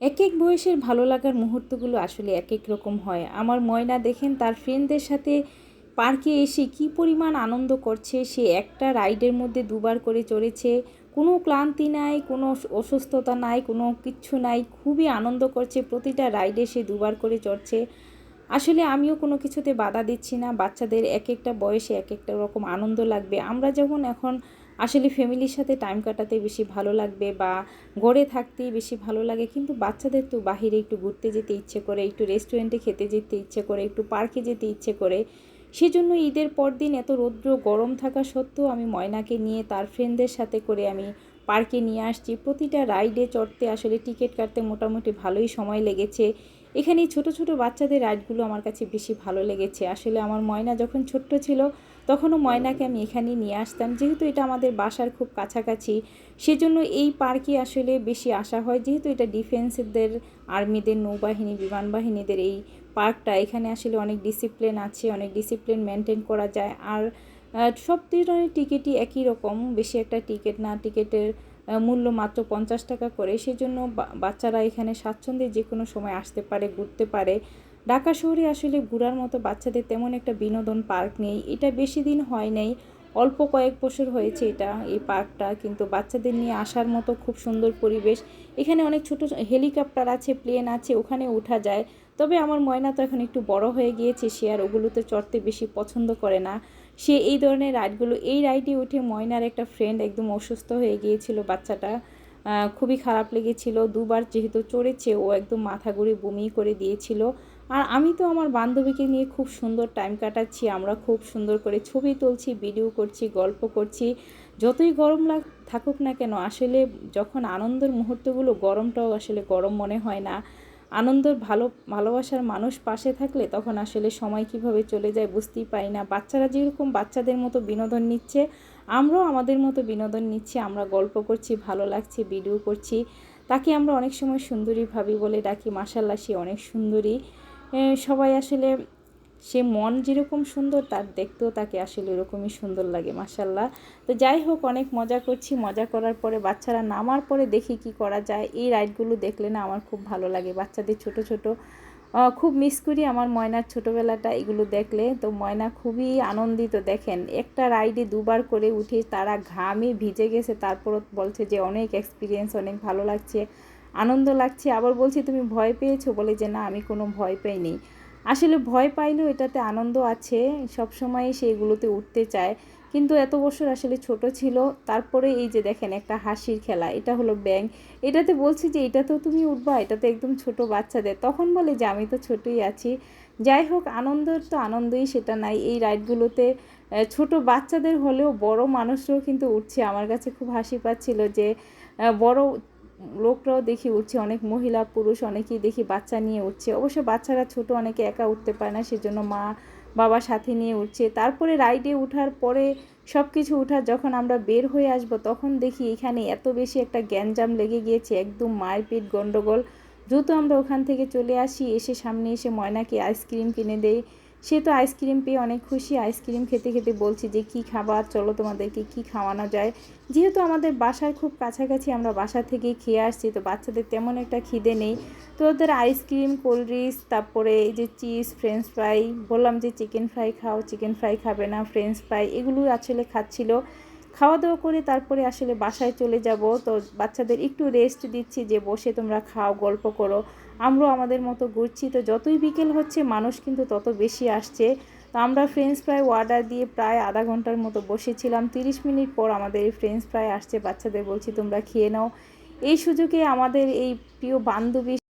এক এক বয়সের ভালো লাগার মুহূর্তগুলো আসলে এক এক রকম হয়। আমার ময়না দেখেন, তার ফ্রেন্ডদের সাথে পার্কে এসে কি পরিমাণ আনন্দ করছে, সে একটা রাইডের মধ্যে দুবার করে চড়েছে। কোনো ক্লান্তি নাই, কোনো অসুস্থতা নাই, কোনো কিচ্ছু নাই, খুবই আনন্দ করছে। প্রতিটা রাইডে সে দুবার করে চড়ছে। আসলে আমিও কোনো কিছুতে বাধা দিচ্ছি না, বাচ্চাদের এক একটা বয়সে এক একটা রকম আনন্দ লাগবে। আমরা যেমন এখন আসলে ফ্যামিলির সাথে টাইম কাটাতে বেশি ভালো লাগবে বা গড়ে থাকতেই বেশি ভালো লাগে, কিন্তু বাচ্চাদের তো বাহিরে একটু ঘুরতে যেতে ইচ্ছে করে, একটু রেস্টুরেন্টে খেতে যেতে ইচ্ছে করে, একটু পার্কে যেতে ইচ্ছে করে, সেজন্য ঈদের পর দিন এত রৌদ্র গরম থাকা সত্ত্বেও আমি ময়নাকে নিয়ে, তার ফ্রেন্ডদের সাথে করে আমি পার্কে নিয়ে আসছি। প্রতিটা রাইডে চড়তে আসলে টিকিট কাটতে মোটামুটি ভালোই সময় লেগেছে। এখানে ছোটো ছোটো বাচ্চাদের রাইডগুলো আমার কাছে বেশি ভালো লেগেছে। আসলে আমার ময়না যখন ছোট্ট ছিল তখনও ময়নাকে আমি এখানেই নিয়ে আসতাম। যেহেতু এটা আমাদের বাসার খুব কাছাকাছি, সেজন্য এই পার্কে আসলে বেশি আসা হয়। যেহেতু এটা ডিফেন্সদের, আর্মিদের, নৌবাহিনী বিমান বাহিনীদের এই পার্কটা, এখানে আসলে অনেক ডিসিপ্লিন আছে, অনেক ডিসিপ্লিন মেনটেন করা যায়। আর সব ধরনের টিকিটই একই রকম, বেশি একটা টিকিট না, টিকিটের মূল্য মাত্র পঞ্চাশ টাকা করে। সেজন্য বাচ্চারা এখানে স্বাচ্ছন্দ্যে যে কোনো সময় আসতে পারে, ঘুরতে পারে। ঢাকা শহরে আসলে ঘোরার মতো বাচ্চাদের তেমন একটা বিনোদন পার্ক নেই। এটা বেশি দিন হয় নাই, অল্প কয়েক বছর হয়েছে এটা, এই পার্কটা। কিন্তু বাচ্চাদের নিয়ে আসার মতো খুব সুন্দর পরিবেশ। এখানে অনেক ছোট হেলিকপ্টার আছে, প্লেন আছে, ওখানে ওঠা যায়। তবে আমার ময়না তো এখন একটু বড় হয়ে গিয়েছে, সে আর ওগুলোতে চড়তে বেশি পছন্দ করে না। সে এই ধরনের রাইডগুলো, এই রাইডে উঠে ময়নার একটা ফ্রেন্ড একদম অসুস্থ হয়ে গিয়েছিল বাচ্চাটা। খুবই খারাপ লেগেছিল। দুবার যেহেতু চড়েছে, ও একদম মাথা ঘুরে বমি করে দিয়েছিল। আর আমি তো আমার বান্ধবীকে নিয়ে খুব সুন্দর টাইম কাটাচ্ছি, আমরা খুব সুন্দর করে ছবি তুলছি ভিডিও করছি, গল্প করছি। যতই গরম লাগ, থাকুক না কেন, আসলে যখন আনন্দের মুহূর্তগুলো, গরমটাও আসলে গরম মনে হয় না। আনন্দ ভালো, ভালোবাসার মানুষ পাশে থাকলে তখন আসলে সময় কীভাবে চলে যায় বুঝতেই পারি না। বাচ্চারা যেরকম বাচ্চাদের মতো বিনোদন নিচ্ছে, আমরাও আমাদের মতো বিনোদন নিচ্ছি, আমরা গল্প করছি, ভালো লাগছে ভিডিও করছি। তাকে আমরা অনেক সময় সুন্দরী ভাবি বলে ডাকি মাসাল্লা সে অনেক সুন্দরী। সবাই আসলে সে মন যেরকম সুন্দর, তার দেখতেও তাকে আসলে এরকমই সুন্দর লাগে মাসাল্লাহ তো যাই হোক, অনেক মজা করছি। মজা করার পরে বাচ্চারা নামার পরে দেখি কি করা যায়। এই রাইডগুলো দেখলে না আমার খুব ভালো লাগে। বাচ্চাদের ছোট ছোট খুব মিস করি আমার ময়নার ছোটোবেলাটা। এগুলো দেখলে তো ময়না খুবই আনন্দিত। দেখেন, একটা রাইডে দুবার করে উঠে তারা ঘামে ভিজে গেছে। তারপর বলছে যে, অনেক এক্সপিরিয়েন্স অনেক ভালো লাগছে। আনন্দ লাগছে, আবার বলছি, তুমি ভয় পেয়েছ? বলে যে, না, আমি কোনো ভয় পাইনি। আসলে ভয় পাইলেও এটাতে আনন্দ আছে সবসময় সেগুলোতে উঠতে চায়। কিন্তু এত বছর আসলে ছোট ছিল, তারপরে এই যে দেখেন, একটা হাসির খেলা, এটা হলো ব্যাং এটাতে বলছি যে এটা তো তুমি উঠবা, এটাতে একদম ছোট বাচ্চাদের। তখন বলে যে, আমি তো ছোটই আছি। যাই হোক, আনন্দের তো আনন্দই, সেটা নাই। এই রাইডগুলোতে ছোট বাচ্চাদের হলেও বড় মানুষরাও কিন্তু উঠছে। আমার কাছে খুব হাসি পাচ্ছিল যে বড় লোকরাও দেখি উঠছে, অনেক মহিলা, পুরুষ অনেকেই দেখি বাচ্চা নিয়ে উঠছে। অবশ্য বাচ্চারা ছোট, অনেকে একা উঠতে পারে না, সেজন্য মা বাবা সাথে নিয়ে উঠছে। তারপরে রাইডে উঠার পরে সব কিছু উঠার যখন আমরা বের হয়ে আসব, তখন দেখি এখানে এত বেশি একটা গ্যাঞ্জাম লেগে গিয়েছে, একদম মারপিট গণ্ডগোল দ্রুত আমরা ওখান থেকে চলে আসি, এসে সামনে এসে ময়নাকে আইসক্রিম কিনে দেয় সে তো আইসক্রিম পেয়ে অনেক খুশি। আইসক্রিম খেতে খেতে বলছি যে, কি খাবার? চলো তোমাদেরকে কি খাওয়ানো যায়? যেহেতু আমাদের বাসার খুব কাছাকাছি, আমরা বাসা থেকেই খেয়ে আসছি, তো বাচ্চাদের তেমন একটা খিদে নেই। তো ওদের আইসক্রিম, কোল্ড ড্রিঙ্কস, তারপরে এই যে চিজ, ফ্রেঞ্চ ফ্রাই, বললাম যে, চিকেন ফ্রাই খাও, চিকেন ফ্রাই খাবে না, ফ্রেঞ্চ ফ্রাই। এগুলো আসলে খাচ্ছিল। খাওয়া দাওয়া করে তারপরে আসলে বাসায় চলে যাব। তো বাচ্চাদের একটু রেস্ট দিচ্ছি যে বসে তোমরা খাও, গল্প করো। আমরাও আমাদের মতো ঘুরছি। তো যতই বিকেল হচ্ছে, মানুষ কিন্তু তত বেশি আসছে। তো আমরা ফ্রেঞ্চ ফ্রাই অর্ডার দিয়ে প্রায় আধা ঘণ্টার মতো বসেছিলাম। তিরিশ মিনিট পর আমাদের এই ফ্রেঞ্চ ফ্রাই আসছে। বাচ্চাদের বলছি, তোমরা খেয়ে নাও। এই সুযোগে আমাদের এই প্রিয় বান্ধবী